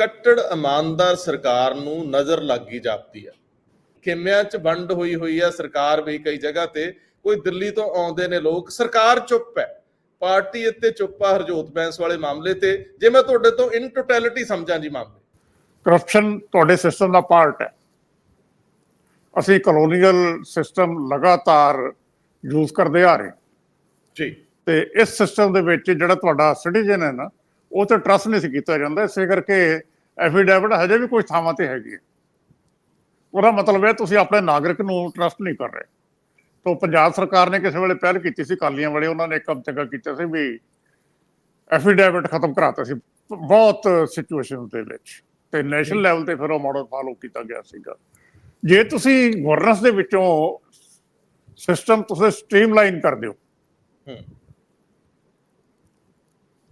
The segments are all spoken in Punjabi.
ਕੱਟੜ ਇਮਾਨਦਾਰ ਸਰਕਾਰ ਨੂੰ ਨਜ਼ਰ ਲੱਗੀ ਜਾਪਦੀ ਹੈ। ਖੇਮਿਆਂ 'ਚ ਵੰਡ ਹੋਈ ਹੋਈ ਹੈ ਸਰਕਾਰ ਵੀ ਕਈ ਜਗ੍ਹਾ ਤੇ ਕੋਈ ਦਿੱਲੀ ਤੋਂ ਆਉਂਦੇ ਨੇ ਲੋਕ ਸਰਕਾਰ ਚੁੱਪ ਹੈ। ਪਾਰਟੀ ਇੱਥੇ ਚੁੱਪ ਆ ਹਰਜੋਤ ਬੈਂਸ ਵਾਲੇ ਮਾਮਲੇ ਤੇ। ਜੇ ਮੈਂ ਤੁਹਾਡੇ ਤੋਂ ਇਨ ਟੋਟੈਲਿਟੀ ਸਮਝਾਂ ਜੀ ਮਾਮਲੇ। ਕਰਪਸ਼ਨ ਤੁਹਾਡੇ ਸਿਸਟਮ ਦਾ ਪਾਰਟ ਹੈ। ਅਸੀਂ ਕਲੋਨੀਅਲ ਸਿਸਟਮ ਲਗਾਤਾਰ ਯੂਜ਼ ਕਰਦੇ ਆ ਰਹੇ। ਜੀ। ਤੇ ਇਸ ਸਿਸਟਮ ਦੇ ਵਿੱਚ ਜਿਹੜਾ ਤੁਹਾਡਾ ਸਿਟੀਜ਼ਨ ਹੈ ਨਾ ਉਹ ਤੇ ਟਰਸਟ ਨਹੀਂ ਸੀ ਕੀਤਾ ਜਾਂਦਾ। ਇਸੇ ਕਰਕੇ ਐਫੀਡੈਵਿਟ ਹਜੇ ਵੀ ਕੁਝ ਥਾਵਾਂ ਤੇ ਹੈਗੀ ਹੈ। ਉਹਦਾ ਮਤਲਬ ਹੈ ਤੁਸੀਂ ਆਪਣੇ ਨਾਗਰਿਕ ਨੂੰ ਟਰਸਟ ਨਹੀਂ ਕਰ ਰਹੇ। ਤੋਂ ਪੰਜਾਬ ਸਰਕਾਰ ਨੇ ਕਿਸੇ ਵੇਲੇ ਪਹਿਲ ਕੀਤੀ ਸੀ ਕਾਲੀਆਂ ਵਾਲੇ ਉਹਨਾਂ ਨੇ ਇੱਕ ਚੰਗਾ ਕੀਤਾ ਸੀ ਵੀ ਐਫੀਡੈਵਿਟ ਖਤਮ ਕਰਾਤਾ ਸੀ। ਬਹੁਤ ਸਿਚੁਏਸ਼ਨ ਦੇ ਵਿੱਚ ਤੇ ਨੈਸ਼ਨਲ ਲੈਵਲ ਤੇ ਫਿਰ ਉਹ ਮਾਡਲ ਫਾਲੋ ਕੀਤਾ ਗਿਆ ਸੀਗਾ। ਜੇ ਤੁਸੀਂ ਗਵਰਨੈਂਸ ਦੇ ਵਿੱਚੋਂ ਸਿਸਟਮ ਤੁਸੀਂ ਸਟ੍ਰੀਮਲਾਈਨ ਕਰ ਦਿਓ।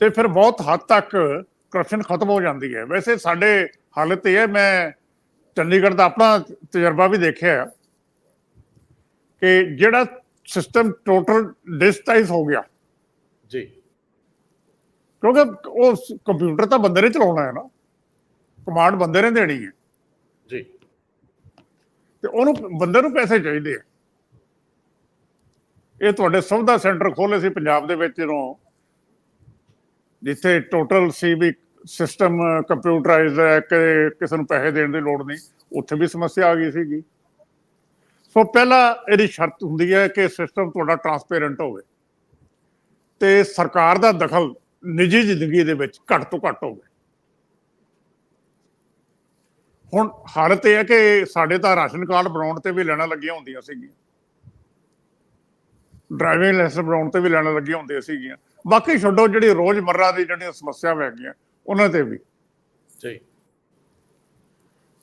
ਤੇ ਫਿਰ ਬਹੁਤ ਹੱਦ ਤੱਕ ਕਰਪਸ਼ਨ ਖਤਮ ਹੋ ਜਾਂਦੀ ਹੈ। ਵੈਸੇ ਸਾਡੇ ਹਾਲਤ ਇਹ ਹੈ ਮੈਂ ਚੰਡੀਗੜ੍ਹ ਦਾ ਆਪਣਾ ਤਜਰਬਾ ਵੀ ਦੇਖਿਆ ਕਿ ਜਿਹੜਾ ਸਿਸਟਮ ਟੋਟਲ ਡਿਜੀਟਾਈਜ਼ ਹੋ ਗਿਆ। ਜੀ। ਕਿਉਂਕਿ ਉਹ ਕੰਪਿਊਟਰ ਤਾਂ ਬੰਦੇ ਨੇ ਚਲਾਉਣਾ ਹੈ ਨਾ। ਕਮਾਂਡ ਬੰਦੇ ਨੇ ਦੇਣੀ ਹੈ। ਜੀ। ਤੇ ਉਹਨੂੰ ਬੰਦੇ ਨੂੰ ਪੈਸੇ ਚਾਹੀਦੇ ਆ। ਇਹ ਤੁਹਾਡੇ ਸੁਵਿਧਾ ਸੈਂਟਰ ਖੋਲੇ ਸੀ ਪੰਜਾਬ ਦੇ ਵਿੱਚ ਜਦੋਂ ਜਿੱਥੇ ਟੋਟਲ ਸੀ ਵੀ ਸਿਸਟਮ ਕੰਪਿਊਟਰਾਈਜ਼ਡ ਹੈ ਕਿ ਕਿਸੇ ਨੂੰ ਪੈਸੇ ਦੇਣ ਦੀ ਲੋੜ ਨਹੀਂ, ਉੱਥੇ ਵੀ ਸਮੱਸਿਆ ਆ ਗਈ ਸੀਗੀ। ਸੋ ਪਹਿਲਾ ਇਹਦੀ ਸ਼ਰਤ ਹੁੰਦੀ ਹੈ ਕਿ ਸਿਸਟਮ ਤੁਹਾਡਾ ਟਰਾਂਸਪੇਰੈਂਟ ਹੋਵੇ ਤੇ ਸਰਕਾਰ ਦਾ ਦਖਲ ਨਿੱਜੀ ਜ਼ਿੰਦਗੀ ਦੇ ਵਿੱਚ ਘੱਟ ਤੋਂ ਘੱਟ ਹੋਵੇ। ਹੁਣ ਹਾਲਤ ਇਹ ਹੈ ਕਿ ਸਾਡੇ ਤਾਂ ਰਾਸ਼ਨ ਕਾਰਡ ਬਣਾਉਣ ਤੇ ਵੀ ਲੈਣਾ ਲੱਗੀਆਂ ਹੁੰਦੀਆਂ ਸੀਗੀਆਂ। ਡਰਾਈਵਿੰਗ ਲਾਇਸੈਂਸ ਬਣਾਉਣ ਤੇ ਵੀ ਲੈਣਾ ਲੱਗੀਆਂ ਹੁੰਦੀਆਂ ਸੀਗੀਆਂ। ਬਾਕੀ ਛੱਡੋ ਜਿਹੜੀ ਰੋਜ਼ਮਰਰਾ ਦੀ ਜਿਹੜੀਆਂ ਸਮੱਸਿਆਵਾਂ ਹੈਗੀਆਂ ਉਹਨਾਂ ਤੇ ਵੀ। ਜੀ।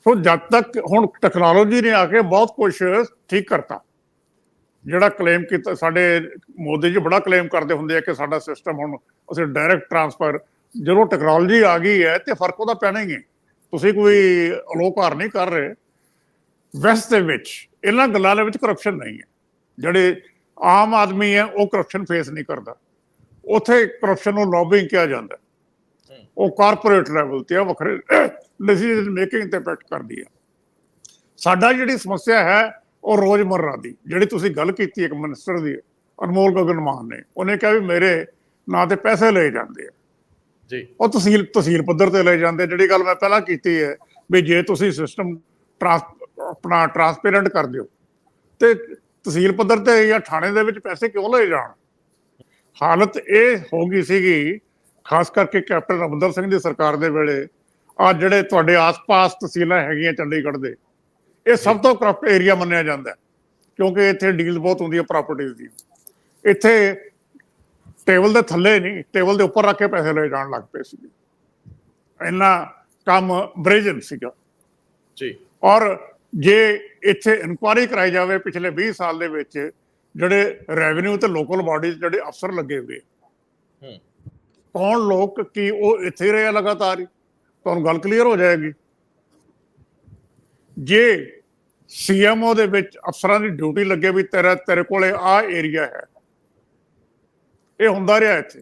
ਸੋ ਜਦ ਤੱਕ ਹੁਣ ਟੈਕਨੋਲੋਜੀ ਨੇ ਆ ਕੇ ਬਹੁਤ ਕੁਝ ਠੀਕ ਕਰਤਾ। ਜਿਹੜਾ ਕਲੇਮ ਕੀਤਾ ਸਾਡੇ ਮੋਦੀ ਜੀ ਬੜਾ ਕਲੇਮ ਕਰਦੇ ਹੁੰਦੇ ਆ ਕਿ ਸਾਡਾ ਸਿਸਟਮ ਹੁਣ ਅਸੀਂ ਡਾਇਰੈਕਟ ਟ੍ਰਾਂਸਫਰ ਜਦੋਂ ਟੈਕਨੋਲੋਜੀ ਆ ਗਈ ਹੈ ਤੇ ਫ਼ਰਕ ਉਹਦਾ ਪੈਣਾ ਹੀ ਹੈ। ਤੁਸੀਂ ਕੋਈ ਅਲੋਕਾਰ ਨਹੀਂ ਕਰ ਰਹੇ। ਵੈਸਟ ਦੇ ਵਿੱਚ ਇਹਨਾਂ ਗੱਲਾਂ ਦੇ ਵਿੱਚ ਕਰਪਸ਼ਨ ਨਹੀਂ ਹੈ। ਜਿਹੜੇ ਆਮ ਆਦਮੀ ਹੈ ਉਹ ਕਰਪਸ਼ਨ ਫੇਸ ਨਹੀਂ ਕਰਦਾ। ਉਥੇ ਕਰਪਸ਼ਨ ਨੂੰ ਲੌਬਿੰਗ ਕਿਹਾ ਜਾਂਦਾ। ਉਹ ਕਾਰਪੋਰੇਟ ਲੈਵਲ ਤੇ ਆ ਵੱਖਰੇ ਡਿਸੀਜਨ ਮੇਕਿੰਗ ਤੇ ਇਫੈਕਟ ਕਰਦੀ ਹੈ। ਸਾਡਾ ਜਿਹੜੀ ਸਮੱਸਿਆ ਹੈ ਉਹ ਰੋਜ਼ਮਰਰਾ ਦੀ ਜਿਹੜੀ ਤੁਸੀਂ ਗੱਲ ਕੀਤੀ ਇੱਕ ਮਿਨਿਸਟਰ ਦੀ ਅਨਮੋਲ ਗਗਨ ਮਾਨ ਨੇ ਉਹਨੇ ਕਿਹਾ ਵੀ ਮੇਰੇ ਨਾਂ ਤੇ ਪੈਸੇ ਲਏ ਜਾਂਦੇ ਆ। ਜੀ। ਉਹ ਤਹਿਸੀਲ ਤਹਿਸੀਲ ਪੱਧਰ ਤੇ ਲੈ ਜਾਂਦੇ ਜਿਹੜੀ ਗੱਲ ਮੈਂ ਪਹਿਲਾਂ ਕੀਤੀ ਹੈ ਵੀ ਜੇ ਤੁਸੀਂ ਸਿਸਟਮ ਆਪਣਾ ਟਰਾਂਸਪੇਰੈਂਟ ਕਰ ਦਿਓ ਤੇ ਤਹਿਸੀਲ ਪੱਧਰ ਤੇ ਜਾਂ ਥਾਣੇ ਦੇ ਵਿੱਚ ਪੈਸੇ ਕਿਉਂ ਲਏ ਜਾਣ? ਹਾਲਤ ਇਹ ਹੋ ਗਈ ਸੀਗੀ ਖਾਸ ਕਰਕੇ ਕੈਪਟਨ ਅਮਰਿੰਦਰ ਸਿੰਘ ਦੀ ਸਰਕਾਰ ਦੇ ਵੇਲੇ ਆ ਜਿਹੜੇ ਤੁਹਾਡੇ ਆਸ-ਪਾਸ ਤਹਿਸੀਲਾਂ ਹੈਗੀਆਂ ਚੰਡੀਗੜ੍ਹ ਦੇ ਇਹ ਸਭ ਤੋਂ ਕਰਪਟ ਏਰੀਆ ਮੰਨਿਆ ਜਾਂਦਾ ਕਿਉਂਕਿ ਇੱਥੇ ਡੀਲ ਬਹੁਤ ਹੁੰਦੀ ਹੈ ਪ੍ਰਾਪਰਟੀਆਂ ਦੀ। ਇੱਥੇ ਟੇਬਲ ਦੇ ਥੱਲੇ ਨਹੀਂ ਟੇਬਲ ਦੇ ਉੱਪਰ ਰੱਖ ਕੇ ਪੈਸੇ ਲੈ ਜਾਣ ਲੱਗ ਪਏ ਸੀ ਇੰਨਾ ਕੰਮ ਬ੍ਰੇਜਨ ਸੀਗਾ। ਜੀ। ਔਰ ਜੇ ਇੱਥੇ ਇਨਕੁਆਰੀ ਕਰਾਈ ਜਾਵੇ ਪਿਛਲੇ 20 ਸਾਲ ਦੇ ਵਿੱਚ ਜਿਹੜੇ ਰੈਵਨਿਊ ਤੇ ਲੋਕਲ ਬਾਡੀਜ਼ ਜਿਹੜੇ ਅਫਸਰ ਲੱਗੇ ਹੋਏ ਹੂੰ। ਕੌਣ ਲੋਕ ਕੀ ਉਹ ਇੱਥੇ ਰਹੇ ਆ ਲਗਾਤਾਰ ਤੁਹਾਨੂੰ ਗੱਲ ਕਲੀਅਰ ਹੋ ਜਾਏਗੀ। ਜੇ ਸੀਐਮਓ ਦੇ ਵਿੱਚ ਅਫਸਰਾਂ ਦੀ ਡਿਊਟੀ ਲੱਗੇ ਵੀ ਤੇਰਾ ਤੇਰੇ ਕੋਲੇ ਆ ਏਰੀਆ ਹੈ ਇਹ ਹੁੰਦਾ ਰਿਹਾ ਇੱਥੇ।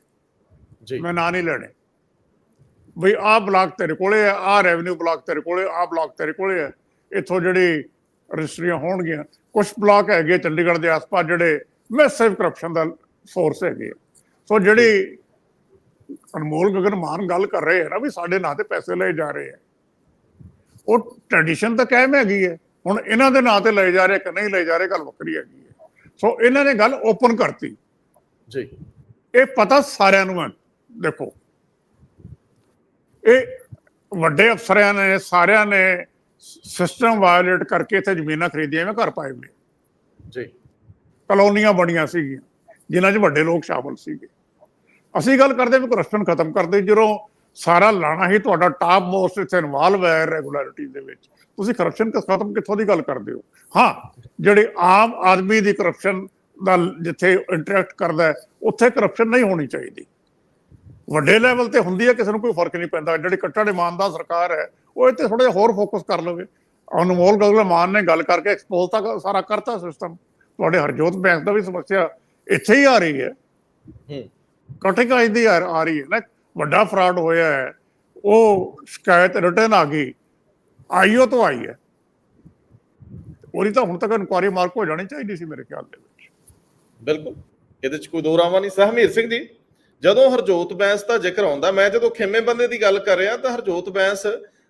ਜੀ। ਮੈਂ ਨਾਂ ਨਹੀਂ ਲੈਣੇ। ਬਈ ਆਹ ਬਲਾਕ ਤੇਰੇ ਕੋਲੇ ਹੈ ਆਹ ਰੈਵਨਿਊ ਬਲਾਕ ਤੇਰੇ ਕੋਲੇ ਆਹ ਬਲਾਕ ਤੇਰੇ ਕੋਲੇ ਹੈ ਇੱਥੋਂ ਜਿਹੜੀ ਰਜਿਸਟਰੀਆਂ ਹੋਣਗੀਆਂ ਕੁਝ ਬਲਾਕ ਹੈਗੇ ਚੰਡੀਗੜ੍ਹ ਦੇ ਆਸ-ਪਾਸ ਜਿਹੜੇ ਮੈਸਿਵ ਕਰਪਸ਼ਨ ਦਾ ਸੋਰਸ ਹੈਗੇ। ਸੋ ਜਿਹੜੀ ਅਨਮੋਲ ਗਗਨ ਮਾਨ ਗੱਲ ਕਰ ਰਹੇ ਹੈ ਨਾ ਵੀ ਸਾਡੇ ਨਾਂ ਤੇ ਪੈਸੇ ਲਏ ਜਾ ਰਹੇ ਆ। ਉਹ ਟ੍ਰੈਡੀਸ਼ਨ ਤਾਂ ਕਾਇਮ ਹੈਗੀ ਹੈ ਹੁਣ ਇਹਨਾਂ ਦੇ ਨਾਂ ਤੇ ਲਏ ਜਾ ਰਹੇ ਕਿ ਨਹੀਂ ਲਏ ਜਾ ਰਹੇ ਗੱਲ ਵੱਖਰੀ ਹੈਗੀ ਹੈ ਸੋ ਇਹਨਾਂ ਨੇ ਗੱਲ ਓਪਨ ਕਰਤੀ। ਜੀ। ਇਹ ਪਤਾ ਸਾਰਿਆਂ ਨੂੰ ਹੈ ਦੇਖੋ ਇਹ ਵੱਡੇ ਅਫਸਰਾਂ ਨੇ ਸਾਰਿਆਂ ਨੇ ਸਿਸਟਮ ਵਾਇਓਲੇਟ ਕਰਕੇ ਇੱਥੇ ਜ਼ਮੀਨਾਂ ਖਰੀਦੀਆਂ ਮੈਂ ਘਰ ਪਾਏ ਹੋਏ। ਜੀ। ਕਲੋਨੀਆਂ ਬਣੀਆਂ ਸੀਗੀਆਂ ਜਿਨ੍ਹਾਂ 'ਚ ਵੱਡੇ ਲੋਕ ਸ਼ਾਮਲ ਸੀਗੇ। ਅਸੀਂ ਗੱਲ ਕਰਦੇ ਵੀ ਕਰਪਸ਼ਨ ਖਤਮ ਕਰਦੇ ਜਦੋਂ ਸਾਰਾ ਲਾਣਾ ਹੀ ਤੁਹਾਡਾ ਟਾਪ ਮੋਸਟ ਇੱਥੇ ਇਨਵੋਲਵ ਹੈ ਰੈਗੂਲਰਿਟੀ ਦੇ ਵਿੱਚ। ਤੁਸੀਂ ਕਰਪਸ਼ਨ ਖਤਮ ਕਿੱਥੋਂ ਦੀ ਗੱਲ ਕਰਦੇ ਹੋ? ਹਾਂ ਜਿਹੜੇ ਆਮ ਆਦਮੀ ਦੀ ਕਰਪਸ਼ਨ ਦਾ ਜਿੱਥੇ ਇੰਟਰੈਕਟ ਕਰਦਾ ਹੈ ਉੱਥੇ ਕਰਪਸ਼ਨ ਨਹੀਂ ਹੋਣੀ ਚਾਹੀਦੀ। ਵੱਡੇ ਲੈਵਲ ਤੇ ਹੁੰਦੀ ਹੈ ਕਿਸੇ ਨੂੰ ਕੋਈ ਫ਼ਰਕ ਨਹੀਂ ਪੈਂਦਾ। ਜਿਹੜੀ ਕੱਟੜ ਇਮਾਨਦਾਰ ਸਰਕਾਰ ਹੈ ਉਹ ਇੱਥੇ ਥੋੜਾ ਹੋਰ ਫੋਕਸ ਕਰ ਲਵੇ ਅਨਮੋਲ ਗਗਨ ਮਾਨ ਨੇ ਗੱਲ ਕਰਕੇ ਐਕਸਪੋਜ਼ ਤੱਕ ਸਾਰਾ ਕਰਤਾ ਸਿਸਟਮ ਤੁਹਾਡੇ ਹਰਜੋਤ ਬੈਂਸ ਦਾ ਵੀ ਸਮੱਸਿਆ ਇੱਥੇ ਹੀ ਆ ਰਹੀ ਹੈ। ਹੂੰ। ਕਟਿੰਗ ਦੀ ਆ ਆ ਰਹੀ ਹੈ। ਨਾ ਵੱਡਾ ਫਰਾਡ ਹੋਇਆ ਹੈ। ਉਹ ਸ਼ਿਕਾਇਤ ਰਿਟਰਨ ਆ ਗਈ। ਆਈਓ ਤੋਂ ਆਈ ਹੈ। ਉਹਦੀ ਤਾਂ ਹੁਣ ਤੱਕ ਇਨਕੁਆਰੀ ਮਾਰਕ ਹੋ ਜਾਣੀ ਚਾਹੀਦੀ ਸੀ ਮੇਰੇ ਖਿਆਲ ਦੇ ਵਿੱਚ। ਬਿਲਕੁਲ। ਇਹਦੇ ਚ ਕੋਈ ਦੋ ਰਾਵਾਂ ਨਹੀਂ। ਸਹਮੀਰ ਸਿੰਘ ਜੀ ਜਦੋਂ ਹਰਜੋਤ ਬੈਂਸ ਦਾ ਜ਼ਿਕਰ ਆਉਂਦਾ ਮੈਂ ਜਦੋਂ ਖੇਮੇ ਬੰਦੇ ਦੀ ਗੱਲ ਕਰ ਰਿਹਾ ਤਾਂ ਹਰਜੋਤ ਬੈਂਸ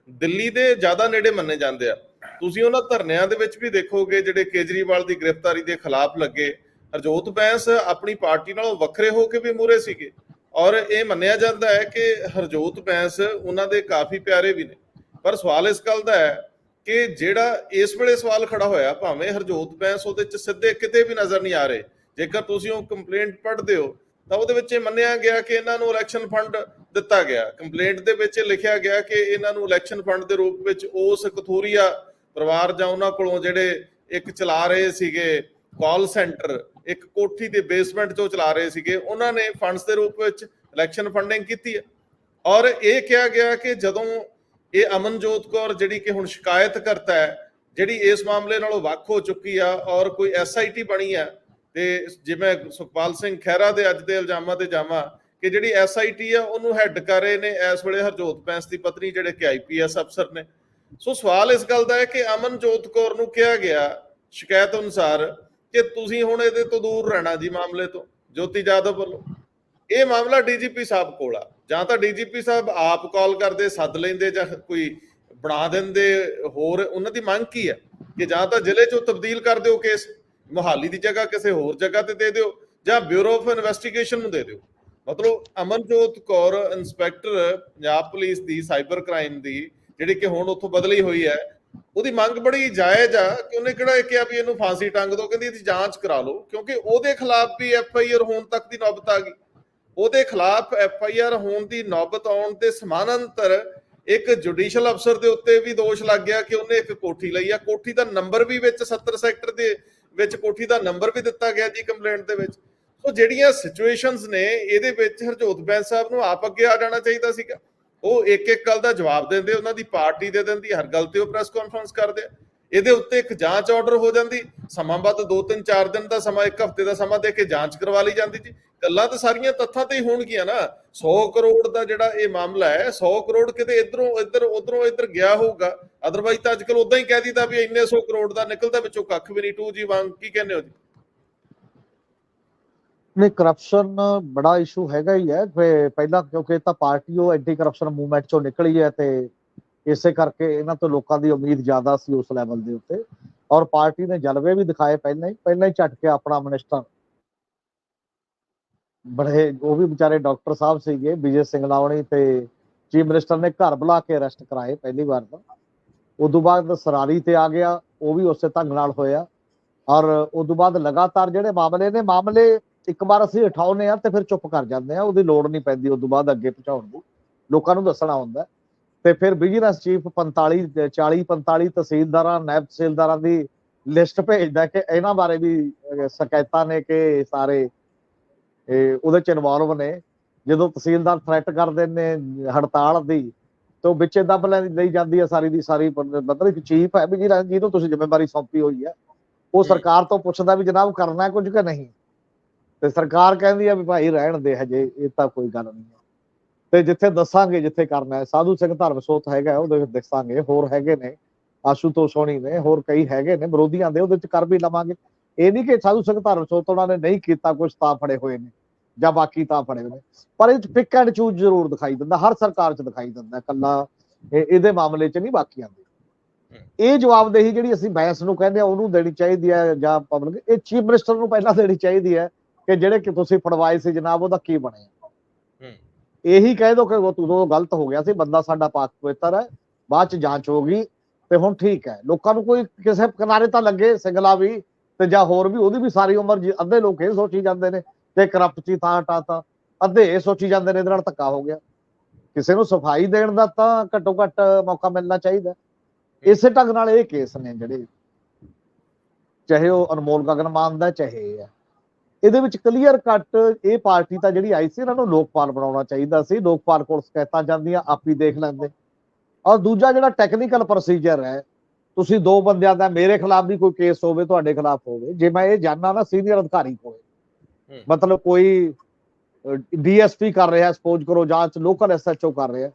ਦਿੱਲੀ ਦੇ ਜ਼ਿਆਦਾ ਨੇੜੇ ਮੰਨੇ ਜਾਂਦੇ ਆ। ਤੁਸੀਂ ਉਹਨਾਂ ਧਰਨਿਆਂ ਦੇ ਵਿੱਚ ਵੀ ਦੇਖੋਗੇ, ਜਿਹੜੇ ਕੇਜਰੀਵਾਲ ਦੀ ਗ੍ਰਿਫਤਾਰੀ ਦੇ ਖਿਲਾਫ ਲੱਗੇ। ਹਰਜੋਤ ਬੈਂਸ ਆਪਣੀ ਪਾਰਟੀ ਨਾਲੋਂ ਵੱਖਰੇ ਹੋ ਕੇ ਵੀ ਮੂਰੇ ਸੀਗੇ। ਔਰ ਇਹ ਮੰਨਿਆ ਜਾਂਦਾ ਹੈ ਕਿ ਹਰਜੋਤ ਬੈਂਸ ਉਹਨਾਂ ਦੇ ਕਾਫੀ ਪਿਆਰੇ ਵੀ ਨੇ। ਪਰ ਸਵਾਲ ਇਸ ਗੱਲ ਦਾ ਹੈ ਕਿ ਜਿਹੜਾ ਇਸ ਵੇਲੇ ਸਵਾਲ ਖੜਾ ਹੋਇਆ, ਭਾਵੇਂ ਹਰਜੋਤ ਬੈਂਸ ਉਹਦੇ ਚ ਸਿੱਧੇ ਕਿਤੇ ਵੀ ਨਜ਼ਰ ਨਹੀਂ ਆ ਰਹੇ, ਜੇਕਰ ਤੁਸੀਂ ਉਹ ਕੰਪਲੇਂਟ ਪੜ੍ਹਦੇ ਹੋ ਤਾਂ ਉਹਦੇ ਵਿੱਚ ਇਹ ਮੰਨਿਆ ਗਿਆ ਕਿ ਇਹਨਾਂ ਨੂੰ ਇਲੈਕਸ਼ਨ ਫੰਡ ਦਿੱਤਾ ਗਿਆ। ਕੰਪਲੇਂਟ ਦੇ ਵਿੱਚ ਲਿਖਿਆ ਗਿਆ ਕਿ ਇਹਨਾਂ ਨੂੰ ਇਲੈਕਸ਼ਨ ਫੰਡ ਦੇ ਰੂਪ ਵਿੱਚ ਉਸ ਕਥੂਰੀਆ ਪਰਿਵਾਰ ਜਾਂ ਉਹਨਾਂ ਕੋਲੋਂ ਜਿਹੜੇ ਇੱਕ ਚਲਾ ਰਹੇ ਸੀਗੇ ਕਾਲ ਸੈਂਟਰ ਇੱਕ ਕੋਠੀ ਦੇ ਬੇਸਮੈਂਟ ਚੋਂ ਚਲਾ ਰਹੇ ਸੀਗੇ, ਉਹਨਾਂ ਨੇ ਫੰਡਸ ਦੇ ਰੂਪ ਵਿੱਚ ਇਲੈਕਸ਼ਨ ਫੰਡਿੰਗ ਕੀਤੀ ਹੈ। ਔਰ ਇਹ ਕਿਹਾ ਗਿਆ ਕਿ ਜਦੋਂ ਇਹ ਅਮਨਜੋਤ ਕੌਰ ਜਿਹੜੀ ਕਿ ਹੁਣ ਸ਼ਿਕਾਇਤ ਕਰਤਾ ਹੈ, ਜਿਹੜੀ ਇਸ ਮਾਮਲੇ ਨਾਲੋਂ ਵੱਖ ਹੋ ਚੁੱਕੀ ਆ ਔਰ ਕੋਈ ਐਸਆਈਟੀ ਬਣੀ ਆ ਤੇ ਜਿਵੇਂ ਸੁਖਪਾਲ ਸਿੰਘ ਖਹਿਰਾ ਦੇ ਅੱਜ ਦੇ ਇਲਜ਼ਾਮਾਂ ਤੇ ਜਾਵਾਂ ਕਿ ਜਿਹੜੀ ਐਸਆਈਟੀ ਆ, ਉਹਨੂੰ ਹੈੱਡ ਕਰ ਰਹੇ ਨੇ ਇਸ ਵੇਲੇ ਹਰਜੋਤ ਪੈਂਸ ਦੀ ਪਤਨੀ ਜਿਹੜੇ ਕਿ ਆਈਪੀਐਸ ਅਫਸਰ ਨੇ। ਸੋ ਸਵਾਲ ਇਸ ਗੱਲ ਦਾ ਹੈ ਕਿ ਅਮਨਜੋਤ ਕੌਰ ਨੂੰ ਕਿਹਾ ਗਿਆ ਸ਼ਿਕਾਇਤ ਅਨੁਸਾਰ ਕਿ ਤੁਸੀਂ ਹੁਣ ਇਹਦੇ ਤੋਂ ਦੂਰ ਰਹਿਣਾ ਜੀ ਮਾਮਲੇ ਤੋਂ, ਜੋਤੀ ਜਾਦਵ ਵੱਲੋਂ। ਇਹ ਮਾਮਲਾ ਡੀਜੀਪੀ ਸਾਹਿਬ ਕੋਲ ਆ। ਜਾਂ ਤਾਂ ਡੀਜੀਪੀ ਸਾਹਿਬ ਆਪ ਕਾਲ ਕਰਦੇ, ਸੱਦ ਲੈਂਦੇ ਜਾਂ ਕੋਈ ਬਣਾ ਦਿੰਦੇ, ਹੋਰ ਉਹਨਾਂ ਦੀ ਮੰਗ ਕੀ ਹੈ ਕਿ ਜਾਂ ਤਾਂ ਜ਼ਿਲ੍ਹੇ ਚੋਂ ਤਬਦੀਲ ਕਰ ਦਿਓ ਕੇਸ। ਮੁਹਾਲੀ ਦੀ ਜਗ੍ਹਾ, ਕਿਸੇ ਹੋਰ ਜਗ੍ਹਾ ਤੇ ਦੇ ਦਿਓ, ਜਾਂ ਬਿਊਰੋ ਆਫ ਇਨਵੈਸਟੀਗੇਸ਼ਨ ਨੂੰ ਦੇ ਦਿਓ। ਮਤਲਬ ਅਮਨਜੋਤ ਕੌਰ ਇਨਸਪੈਕਟਰ ਪੰਜਾਬ ਪੁਲਿਸ ਦੀ, ਸਾਈਬਰ ਕ੍ਰਾਈਮ ਦੀ, ਜਿਹੜੀ ਕਿ ਹੁਣ ਉੱਥੋਂ ਬਦਲੀ ਹੋਈ ਹੈ, ਉਹਦੀ ਮੰਗ ਬੜੀ ਜਾਇਜ਼ ਆ ਕਿ ਉਹਨੇ ਕਿਹੜਾ ਇਹ ਕਿਹਾ ਵੀ ਇਹਨੂੰ ਫਾਂਸੀ ਟੰਗ ਦਿਓ, ਕਹਿੰਦੀ ਇਹਦੀ ਜਾਂਚ ਕਰਾ ਲਓ, ਕਿਉਂਕਿ ਉਹਦੇ ਖਿਲਾਫ ਵੀ ਐਫ ਆਈ ਆਰ ਹੋਣ ਤੱਕ ਦੀ ਨੌਬਤ ਆ ਗਈ। ਉਹਦੇ ਖਿਲਾਫ ਐਫ ਆਈ ਆਰ ਹੋਣ ਦੀ ਨੌਬਤ ਆਉਣ ਤੇ ਸਮਾਨਾਂਤਰ ਇੱਕ ਜੁਡੀਸ਼ੀਅਲ ਅਫਸਰ ਦੇ ਉੱਤੇ ਵੀ ਦੋਸ਼ ਲੱਗ ਗਿਆ ਕਿ ਉਹਨੇ ਇੱਕ ਕੋਠੀ ਲਈ ਆ। ਕੋਠੀ ਦਾ ਨੰਬਰ ਵੀ ਵਿੱਚ 70 ਸੈਕਟਰ ਦੇ ਵਿੱਚ ਕੋਠੀ ਦਾ ਨੰਬਰ ਵੀ ਦਿੱਤਾ ਗਿਆ ਜੀ ਕੰਪਲੇਂਟ ਦੇ ਵਿੱਚ। ਸੋ ਜਿਹੜੀਆਂ ਸਿਚੁਏਸ਼ਨਸ ਨੇ, ਇਹਦੇ ਵਿੱਚ ਹਰਜੋਤ ਬੈਂਸ ਸਾਹਿਬ ਨੂੰ ਆਪ ਅੱਗੇ ਆ ਜਾਣਾ ਚਾਹੀਦਾ ਸੀਗਾ। ਉਹ ਇੱਕ ਇੱਕ ਗੱਲ ਦਾ ਜਵਾਬ ਦਿੰਦੇ, ਉਹਨਾਂ ਦੀ ਪਾਰਟੀ ਦੇ ਦਿੰਦੀ, ਹਰ ਗੱਲ ਤੇ ਉਹ ਪ੍ਰੈਸ ਕਾਨਫਰੰਸ ਕਰਦੇ। ਆ ਇਹਦੇ ਉੱਤੇ ਇੱਕ ਜਾਂਚ ਆਰਡਰ ਹੋ ਜਾਂਦੀ। ਸਮਾਂ ਬਾਅਦ 2 3 4 ਦਿਨ ਦਾ ਸਮਾਂ, ਇੱਕ ਹਫ਼ਤੇ ਦਾ ਸਮਾਂ ਦੇ ਕੇ ਜਾਂਚ ਕਰਵਾ ਲਈ ਜਾਂਦੀ ਜੀ। ਗੱਲਾਂ ਤਾਂ ਸਾਰੀਆਂ ਤੱਥਾਂ ਤੇ ਹੀ ਹੋਣਗੀਆਂ ਨਾ। 100 ਕਰੋੜ ਦਾ ਜਿਹੜਾ ਇਹ ਮਾਮਲਾ ਹੈ 100 ਕਰੋੜ ਕਿਤੇ ਇਧਰੋਂ, ਇੱਧਰ, ਉਧਰੋਂ ਇੱਧਰ ਗਿਆ ਹੋਊਗਾ। ਅਦਰਵਾਈਜ਼ ਤਾਂ ਅੱਜਕੱਲ ਉਦਾਂ ਹੀ ਕਹਿ ਦਿੱਤਾ ਵੀ ਇੰਨੇ 100 ਕਰੋੜ ਦਾ ਨਿਕਲਦਾ ਵਿੱਚੋਂ ਕੱਖ ਵੀ ਨਹੀਂ। 2G ਵਾਂਗ ਕੀ ਕਹਿੰਦੇ ਹੋ ਜੀ? ਨਹੀਂ ਕਰਪਸ਼ਨ ਬੜਾ ਇਸ਼ੂ ਹੈਗਾ ਹੀ ਹੈ। ਪਹਿਲਾਂ ਕਿਉਂਕਿ ਤਾਂ ਪਾਰਟੀ, ਉਹ ਐਂਟੀ ਕਰਪਸ਼ਨ ਮੂਵਮੈਂਟ ਚੋਂ ਨਿਕਲੀ ਹੈ ਤੇ ਇਸੇ ਕਰਕੇ ਇਹਨਾਂ ਤੋਂ ਲੋਕਾਂ ਦੀ ਉਮੀਦ ਜ਼ਿਆਦਾ ਸੀ ਉਸ ਲੈਵਲ ਦੇ ਉੱਤੇ। ਔਰ ਪਾਰਟੀ ਨੇ ਜਲਵੇ ਵੀ ਦਿਖਾਏ ਪਹਿਲਾਂ ਹੀ। ਪਹਿਲਾਂ ਹੀ ਝਟਕੇ ਆਪਣਾ ਮਿਨਿਸਟਰ ਬੜੇ, ਉਹ ਵੀ ਵਿਚਾਰੇ ਡਾਕਟਰ ਸਾਹਿਬ ਸੀਗੇ, ਵਿਜੇ ਸਿੰਘਲਾਵਣੀ ਤੇ ਚੀਫ ਮਿਨਿਸਟਰ ਨੇ ਘਰ ਬੁਲਾ ਕੇ ਅਰੈਸਟ ਕਰਾਏ ਪਹਿਲੀ ਵਾਰ ਤਾਂ। ਉਦੋਂ ਬਾਅਦ ਸਰਾਰੀ ਤੇ ਆ ਗਿਆ, ਉਹ ਵੀ ਉਸੇ ਢੰਗ ਨਾਲ ਹੋਇਆ। ਔਰ ਉਦੋਂ ਬਾਅਦ ਲਗਾਤਾਰ ਜਿਹੜੇ ਮਾਮਲੇ ਨੇ, ਮਾਮਲੇ ਇੱਕ ਵਾਰ ਅਸੀਂ ਉਠਾਉਨੇ ਆ ਤੇ ਫਿਰ ਚੁੱਪ ਕਰ ਜਾਂਦੇ ਆ ਉਹਦੀ ਲੋੜ ਨਹੀਂ ਪੈਂਦੀ ਉਦੋਂ ਬਾਅਦ ਅੱਗੇ ਪਹੁੰਚਾਉਣ ਦੀ। ਲੋਕਾਂ ਨੂੰ ਦੱਸਣਾ ਹੁੰਦਾ ਤੇ ਫਿਰ ਵਿਜੀਲੈਂਸ ਚੀਫ 45 40 45 ਤਹਿਸੀਲਦਾਰਾਂ ਨਾਇਬ ਤਹਿਸੀਲਦਾਰਾਂ ਦੀ ਲਿਸਟ ਭੇਜਦਾ ਕਿ ਇਹਨਾਂ ਬਾਰੇ ਵੀ ਸ਼ਿਕਾਇਤਾਂ ਨੇ ਕਿ ਸਾਰੇ ਉਹਦੇ ਚ ਇਨਵੋਲਵ ਨੇ। ਜਦੋਂ ਤਹਿਸੀਲਦਾਰ ਥ੍ਰੈਟ ਕਰਦੇ ਨੇ ਹੜਤਾਲ ਦੀ ਤੇ ਉਹ ਵਿੱਚੇ ਦੱਬ ਲਈ ਜਾਂਦੀ ਹੈ ਸਾਰੀ ਦੀ ਸਾਰੀ ਮਤਲਬ ਇੱਕ ਚੀਫ ਹੈ ਵਿਜੀਲੈਂਸ ਜਿਹਨੂੰ ਤੁਸੀਂ ਜ਼ਿੰਮੇਵਾਰੀ ਸੌਂਪੀ ਹੋਈ ਹੈ ਉਹ। ਸਰਕਾਰ ਤੋਂ ਪੁੱਛਦਾ ਵੀ ਜਨਾਬ ਕਰਨਾ ਹੈ ਕੁਝ ਕਿ ਨਹੀਂ? ਤੇ ਸਰਕਾਰ ਕਹਿੰਦੀ ਆ ਵੀ ਭਾਈ ਰਹਿਣ ਦੇ ਹਜੇ ਇਹ ਤਾਂ ਕੋਈ ਗੱਲ ਨਹੀਂ ਹੈ ਤੇ ਜਿੱਥੇ ਦੱਸਾਂਗੇ ਜਿੱਥੇ ਕਰਨਾ ਹੈ ਸਾਧੂ ਸਿੰਘ ਧਰਮ ਸੋਤ ਹੈਗਾ ਉਹਦੇ ਵਿੱਚ ਦੱਸਾਂਗੇ ਹੋਰ ਹੈਗੇ ਨੇ ਆਸ਼ੂਤੋਸ਼ ਸੋਣੀ ਨੇ ਹੋਰ ਕਈ ਹੈਗੇ ਨੇ ਵਿਰੋਧੀਆਂ ਦੇ ਉਹਦੇ ਵਿੱਚ ਕਰ ਵੀ ਲਵਾਂਗੇ। ਇਹ ਨਹੀਂ ਕਿ ਸਾਧੂ ਸਿੰਘ ਧਰਮ ਸੋਤ ਉਹਨਾਂ ਨੇ ਨਹੀਂ ਕੀਤਾ ਕੁਝ ਤਾਂ ਫੜੇ ਹੋਏ ਨੇ। ਜਾਂ ਬਾਕੀ ਤਾਂ ਫੜੇ ਹੋਏ ਪਰ ਇਹ ਪਿਕ ਐਂਡ ਚੂਜ਼ ਜ਼ਰੂਰ ਦਿਖਾਈ ਦਿੰਦਾ ਹਰ ਸਰਕਾਰ 'ਚ ਦਿਖਾਈ ਦਿੰਦਾ ਕੱਲਾ ਇਹ- ਇਹਦੇ ਮਾਮਲੇ 'ਚ ਨਹੀਂ ਬਾਕੀਆਂ ਦੇ ਇਹ ਜਵਾਬਦੇਹੀ ਜਿਹੜੀ ਅਸੀਂ ਬੈਂਸ ਨੂੰ ਕਹਿੰਦੇ ਆ ਉਹਨੂੰ ਦੇਣੀ ਚਾਹੀਦੀ ਹੈ ਜਾਂ ਪਬਲਿਕ ਇਹ ਚੀਫ ਮਿਨਿਸਟਰ ਨੂੰ ਪਹਿਲਾਂ ਦੇਣੀ ਚਾਹੀਦੀ ਹੈ ਕਿ ਜਿਹੜੇ ਕਿ ਤੁਸੀਂ ਫੜਵਾਏ ਸੀ ਜਨਾਬ ਉਹਦਾ ਕੀ ਬਣਿਆ ਹੂੰ। ਇਹੀ ਕਹਿ ਦੋ ਕਿ ਉਹ ਤੋਂ ਗਲਤ ਹੋ ਗਿਆ ਸੀ ਬੰਦਾ ਸਾਡਾ ਪਾਕ ਪਵਿੱਤਰ ਹੈ ਬਾਅਦ ਚ ਜਾਂਚ ਹੋ ਗਈ ਤੇ ਹੁਣ ਠੀਕ ਹੈ। ਲੋਕਾਂ ਨੂੰ ਕੋਈ ਕਿਸੇ ਕਿਨਾਰੇ ਤਾਂ ਲੱਗੇ ਸਿੰਗਲਾ ਵੀ ਤੇ ਜਾਂ ਹੋਰ ਵੀ ਉਹਦੀ ਵੀ ਸਾਰੀ ਉਮਰ ਅੱਧੇ ਲੋਕ ਇਹ ਸੋਚੀ ਜਾਂਦੇ ਨੇ ਕਿ ਕਰਪਟ ਥਾਂ ਤਾਂ ਅੱਧੇ ਇਹ ਸੋਚੀ ਜਾਂਦੇ ਨੇ ਇਹਦੇ ਨਾਲ ਧੱਕਾ ਹੋ ਗਿਆ। ਕਿਸੇ ਨੂੰ ਸਫ਼ਾਈ ਦੇਣ ਦਾ ਤਾਂ ਘੱਟੋ ਘੱਟ ਮੌਕਾ ਮਿਲਣਾ ਚਾਹੀਦਾ। ਇਸੇ ਢੰਗ ਨਾਲ ਇਹ ਕੇਸ ਨੇ ਜਿਹੜੇ, ਚਾਹੇ ਉਹ ਅਨਮੋਲ ਗਗਨ ਮਾਨ ਦਾ, ਚਾਹੇ ਇਹ ਹੈ ਇਹਦੇ ਵਿੱਚ ਕਲੀਅਰ ਕੱਟ, ਇਹ ਪਾਰਟੀ ਤਾਂ ਜਿਹੜੀ ਆਈ ਸੀ, ਇਹਨਾਂ ਨੂੰ ਲੋਕਪਾਲ ਬਣਾਉਣਾ ਚਾਹੀਦਾ ਸੀ। ਲੋਕਪਾਲ ਕੋਲ ਸ਼ਿਕਾਇਤਾਂ ਜਾਂਦੀਆਂ, ਆਪ ਹੀ ਦੇਖ ਲੈਂਦੇ। ਔਰ ਦੂਜਾ ਜਿਹੜਾ ਟੈਕਨੀਕਲ ਪ੍ਰੋਸੀਜਰ ਹੈ, ਤੁਸੀਂ ਦੋ ਬੰਦਿਆਂ ਦਾ, ਮੇਰੇ ਖਿਲਾਫ ਵੀ ਕੋਈ ਕੇਸ ਹੋਵੇ, ਤੁਹਾਡੇ ਖਿਲਾਫ ਹੋਵੇ। ਜੇ ਮੈਂ ਇਹ ਜਾਣਨਾ ਨਾ ਸੀਨੀਅਰ ਅਧਿਕਾਰੀ ਕੋਲੇ ਮਤਲਬ ਕੋਈ ਡੀਐਸਪੀ ਕਰ ਰਿਹਾ ਸਪੋਜ਼ ਕਰੋ ਜਾਂਚ ਲੋਕਲ ਐਸਐਚਓ ਕਰ ਰਿਹਾ।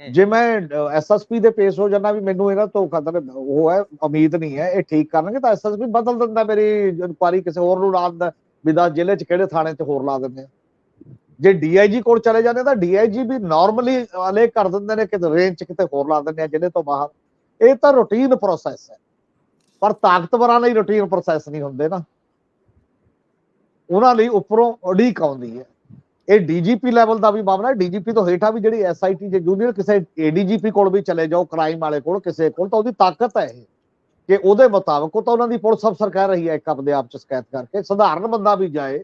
ਜੇ ਮੈਂ ਐਸਐਸਪੀ ਦੇ ਪੇਸ਼ ਹੋ ਜਾਣਾ ਵੀ ਮੈਨੂੰ ਇਹਨਾਂ ਤੋਂ ਖਤਰ ਉਹ ਹੈ ਉਮੀਦ ਨਹੀਂ ਹੈ ਇਹ ਠੀਕ ਕਰਨਗੇ ਤਾਂ ਐਸਐਸਪੀ ਬਦਲ ਦਿੰਦਾ ਮੇਰੀ ਇਨਕੁਆਰੀ ਕਿਸੇ ਹੋਰ ਨੂੰ ਲਾ ਦਿੰਦਾ ਵੀ ਦੱਸ ਜ਼ਿਲ੍ਹੇ ਚ ਕਿਹੜੇ ਥਾਣੇ ਤੇ ਹੋਰ ਲਾ ਦਿੰਦੇ ਆ। ਜੇ ਡੀਆਈਜੀ ਕੋਲ ਚਲੇ ਜਾਂਦੇ ਤਾਂ ਡੀਆਈਜੀ ਵੀ ਨਾਰਮਲੀ ਵਾਲੇ ਕਰ ਦਿੰਦੇ ਨੇ ਕਿ ਰੇਂਜ ਚ ਕਿਤੇ ਹੋਰ ਲਾ ਦਿੰਦੇ ਆ ਜ਼ਿਲ੍ਹੇ ਤੋਂ ਬਾਹਰ। ਇਹ ਤਾਂ ਰੂਟੀਨ ਪ੍ਰੋਸੈਸ ਹੈ। ਪਰ ਤਾਕਤਵਰਾਂ ਲਈ ਰੂਟੀਨ ਪ੍ਰੋਸੈਸ ਨਹੀਂ ਹੁੰਦੇ ਨਾ। ਉਹਨਾਂ ਲਈ ਉੱਪਰੋਂ ਉਡੀਕ ਆਉਂਦੀ ਹੈ। ਇਹ ਡੀਜੀਪੀ ਲੈਵਲ ਦਾ ਵੀ ਮਾਮਲਾ ਹੈ। ਡੀਜੀਪੀ ਤੋਂ ਹੇਠਾਂ ਵੀ ਜਿਹੜੀ ਐਸਆਈਟੀ ਜੇ ਜੂਨੀਅਰ ਕਿਸੇ ਏਡੀਜੀਪੀ ਕੋਲ ਵੀ ਚਲੇ ਜਾਓ ਕ੍ਰਾਈਮ ਵਾਲੇ ਕੋਲ, ਕਿਸੇ ਕੋਲ, ਤਾਂ ਉਹਦੀ ਤਾਕਤ ਹੈ ਇਹ। ਕਿ ਉਹਦੇ ਮੁਤਾਬਕ ਉਹ ਤਾਂ ਉਹਨਾਂ ਦੀ ਪੁਲਿਸ ਅਫਸਰ ਕਹਿ ਰਹੀ ਹੈ ਇੱਕ ਆਪਣੇ ਆਪ ਚ ਸ਼ਿਕਾਇਤ ਕਰਕੇ। ਸਧਾਰਨ ਬੰਦਾ ਵੀ ਜਾਏ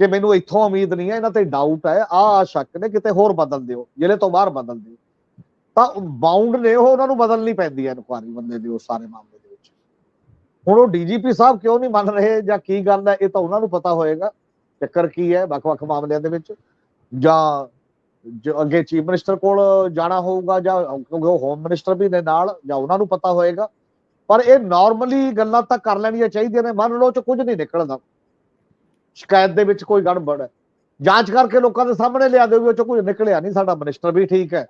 ਕਿ ਮੈਨੂੰ ਇੱਥੋਂ ਉਮੀਦ ਨਹੀਂ ਹੈ, ਇਹਨਾਂ ਤੇ ਡਾਊਟ ਹੈ ਆ ਆ ਸ਼ੱਕ ਨੇ, ਕਿਤੇ ਹੋਰ ਬਦਲ ਦਿਓ, ਜ਼ਿਲ੍ਹੇ ਤੋਂ ਬਾਹਰ ਬਦਲ ਦਿਓ। ਤਾਂ ਬਾਉਂਡ ਨੇ ਉਹ, ਉਹਨਾਂ ਨੂੰ ਬਦਲਣੀ ਪੈਂਦੀ ਹੈ ਇਨਕੁਆਰੀ ਬੰਦੇ ਦੀ ਉਸ ਸਾਰੇ ਮਾਮਲੇ ਹੁਣ ਉਹ ਡੀਜੀਪੀ ਸਾਹਿਬ ਕਿਉਂ ਨਹੀਂ ਮੰਨ ਰਹੇ ਜਾਂ ਕੀ ਗੱਲ ਹੈ ਇਹ ਤਾਂ ਉਹਨਾਂ ਨੂੰ ਪਤਾ ਹੋਏਗਾ। ਚੱਕਰ ਕੀ ਹੈ ਵੱਖ-ਵੱਖ ਮਾਮਲਿਆਂ ਦੇ ਵਿੱਚ। ਜਾਂ ਜੋ ਅੱਗੇ ਚੀਫ ਮਿਨਿਸਟਰ ਕੋਲ ਜਾਣਾ ਹੋਊਗਾ ਜਾਂ ਕਿਉਂਕਿ ਉਹ ਹੋਮ ਮਿਨਿਸਟਰ ਵੀ ਨੇ ਨਾਲ ਜਾਂ ਉਹਨਾਂ ਨੂੰ ਪਤਾ ਹੋਏਗਾ। ਪਰ ਇਹ ਨਾਰਮਲੀ ਗੱਲਾਂ ਤਾਂ ਕਰ ਲੈਣੀਆਂ ਚਾਹੀਦੀਆਂ ਨੇ ਮੰਨ ਲਓ ਚ ਕੁਝ ਨਹੀਂ ਨਿਕਲਦਾ। ਸ਼ਿਕਾਇਤ ਦੇ ਵਿੱਚ ਕੋਈ ਗੜਬੜ ਹੈ। ਜਾਂਚ ਕਰਕੇ ਲੋਕਾਂ ਦੇ ਸਾਹਮਣੇ ਲਿਆ ਦਿਓ ਵੀ ਉਹ ਚ ਕੁਝ ਨਿਕਲਿਆ ਨਹੀਂ ਸਾਡਾ ਮਿਨਿਸਟਰ ਵੀ ਠੀਕ ਹੈ।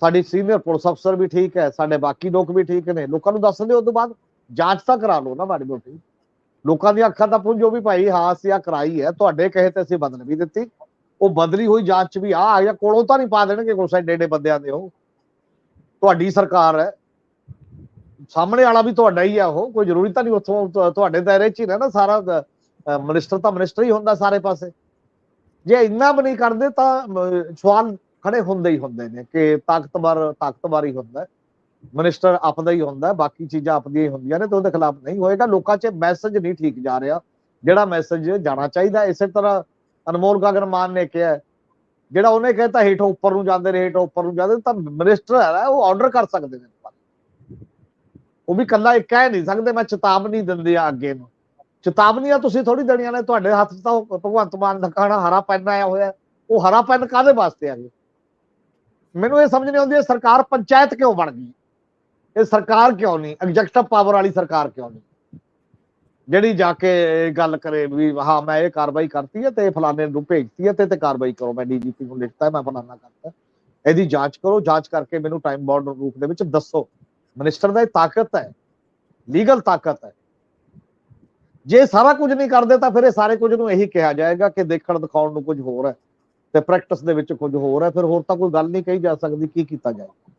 ਸਾਡੀ ਸੀਨੀਅਰ ਪੁਲਿਸ ਅਫਸਰ ਵੀ ਠੀਕ ਹੈ ਸਾਡੇ ਬਾਕੀ ਲੋਕ ਵੀ ਠੀਕ ਨੇ। ਲੋਕਾਂ ਨੂੰ ਦੱਸ ਦਿਓ ਉਸ ਤੋਂ ਬਾਅਦ। ਜਾਂਚ ਤਾਂ ਕਰਾ ਲਓ ਨਾ ਮਾੜੀ ਮੋਟੀ। ਲੋਕਾਂ ਦੀਆਂ ਅੱਖਾਂ ਤਾਂ ਪੁੰਜੋ ਵੀ ਭਾਈ ਹਾਂ ਅਸੀਂ ਕਰਾਈ ਹੈ, ਤੁਹਾਡੇ ਕਹੇ ਤੇ ਅਸੀਂ ਬਦਲ ਵੀ ਦਿੱਤੀ। ਉਹ ਬਦਲੀ ਹੋਈ ਜਾਂਚ ਚ ਵੀ ਆ ਆ ਗਿਆ ਕੋਲੋਂ ਤਾਂ ਨਹੀਂ ਪਾ ਦੇਣਗੇ ਕੋਲ ਸਾਡੇ ਏਡੇ ਬੰਦਿਆਂ ਦੇ ਉਹ। ਤੁਹਾਡੀ ਸਰਕਾਰ ਹੈ। ਸਾਹਮਣੇ ਵਾਲਾ ਵੀ ਤੁਹਾਡਾ ਹੀ ਆ ਉਹ, ਕੋਈ ਜ਼ਰੂਰੀ ਤਾਂ ਨਹੀਂ ਉੱਥੋਂ ਤੁਹਾਡੇ ਦਾਇਰੇ 'ਚ ਹੀ ਨਾ ਸਾਰਾ ਮਿਨਿਸਟਰ ਤਾਂ ਮਿਨਿਸਟਰ ਹੀ ਹੁੰਦਾ ਸਾਰੇ ਪਾਸੇ। ਜੇ ਇੰਨਾ ਵੀ ਨਹੀਂ ਕਰਦੇ ਤਾਂ ਸਵਾਲ ਖੜੇ ਹੁੰਦੇ ਹੀ ਹੁੰਦੇ ਨੇ ਕਿ ਤਾਕਤਵਰ ਤਾਕਤਵਰ ਹੀ ਹੁੰਦਾ। ਮਿਨਿਸਟਰ ਆਪਦਾ ਹੀ ਹੁੰਦਾ, ਬਾਕੀ ਚੀਜ਼ਾਂ ਆਪਦੀਆਂ ਹੀ ਹੁੰਦੀਆਂ ਨੇ ਤੇ ਉਹਦੇ ਖਿਲਾਫ ਨਹੀਂ ਹੋਏਗਾ। ਲੋਕਾਂ 'ਚ ਮੈਸੇਜ ਨਹੀਂ ਠੀਕ ਜਾ ਰਿਹਾ। ਜਿਹੜਾ ਮੈਸੇਜ ਜਾਣਾ ਚਾਹੀਦਾ, ਇਸੇ ਤਰ੍ਹਾਂ ਅਨਮੋਲ ਗਗਨ ਮਾਨ ਨੇ ਕਿਹਾ ਜਿਹੜਾ ਉਹਨੇ ਕਹਿਤਾ ਹੇਠੋਂ ਉੱਪਰ ਨੂੰ ਜਾਂਦੇ ਨੇ, ਹੇਠੋਂ ਉੱਪਰ ਨੂੰ ਜਾਂਦੇ ਤਾਂ ਮਿਨਿਸਟਰ ਹੈ ਉਹ ਆਰਡਰ ਕਰ ਸਕਦੇ ਨੇ। ਉਹ ਵੀ ਕੱਲਾ ਇੱਕ ਕਹਿ ਨਹੀਂ ਸਕਦੇ, ਮੈਂ ਚੇਤਾਵਨੀ ਦਿੰਦੇ ਆ ਅੱਗੇ ਨੂੰ। ਚੇਤਾਵਨੀਆਂ ਤੁਸੀਂ ਥੋੜੀ ਦੇਣੀਆਂ ਨੇ, ਤੁਹਾਡੇ ਹੱਥ ਤਾਂ ਭਗਵੰਤ ਮਾਨ ਦਾ ਕਹਣਾ ਹਰਾ ਪੈਨ ਆਇਆ ਹੋਇਆ। ਉਹ ਹਰਾ ਪੈਨ ਕਾਦੇ ਵਾਸਤੇ ਆ ਗਿਆ ਮੈਨੂੰ ਇਹ ਸਮਝ ਨਹੀਂ ਆਉਂਦੀ, ਇਹ ਸਰਕਾਰ ਪੰਚਾਇਤ ਕਿਉਂ ਬਣ ਗਈ? ਇਹ ਸਰਕਾਰ ਕਿਉਂ ਨਹੀਂ? ਐਗਜ਼ੈਕਟਿਵ ਪਾਵਰ ਵਾਲੀ ਸਰਕਾਰ ਕਿਉਂ ਨਹੀਂ? ਜਿਹੜੀ ਜਾ ਕੇ ਗੱਲ ਕਰੇ ਵੀ ਹਾਂ, ਮੈਂ ਇਹ ਕਾਰਵਾਈ ਕਰਤੀ ਹੈ ਤੇ ਫਲਾਣੇ ਨੂੰ ਭੇਜਤੀ ਹੈ ਤੇ ਤੇ ਕਾਰਵਾਈ ਕਰੋ। ਮੈਂ ਡੀਜੀਪੀ ਨੂੰ ਲਿਖਤਾ, ਮੈਂ ਫਲਾਣਾ ਕਰਤਾ। ਇਹਦੀ ਜਾਂਚ ਕਰੋ। ਜਾਂਚ ਕਰਕੇ ਮੈਨੂੰ ਟਾਈਮ ਬਾਉਂਡ ਰੂਪ ਦੇ ਵਿੱਚ ਦੱਸੋ। ਮਿਨਿਸਟਰ ਦਾ ਇਹ ਤਾਕਤ ਹੈ। ਲੀਗਲ ਤਾਕਤ ਹੈ। ਜੇ ਸਾਰਾ ਕੁਝ ਨਹੀਂ ਕਰਦੇ ਤਾਂ ਫਿਰ ਇਹ ਸਾਰੇ ਕੁਝ ਨੂੰ ਇਹੀ ਕਿਹਾ ਜਾਏਗਾ ਕਿ ਦੇਖਣ ਦਿਖਾਉਣ ਨੂੰ ਕੁਝ ਹੋਰ ਹੈ ਤੇ ਪ੍ਰੈਕਟਿਸ ਦੇ ਵਿੱਚ ਕੁਝ ਹੋਰ ਹੈ। ਫਿਰ ਹੋਰ ਤਾਂ ਕੋਈ ਗੱਲ ਨਹੀਂ ਕਹੀ ਜਾ ਸਕਦੀ। ਕੀ ਕੀਤਾ ਜਾਏ?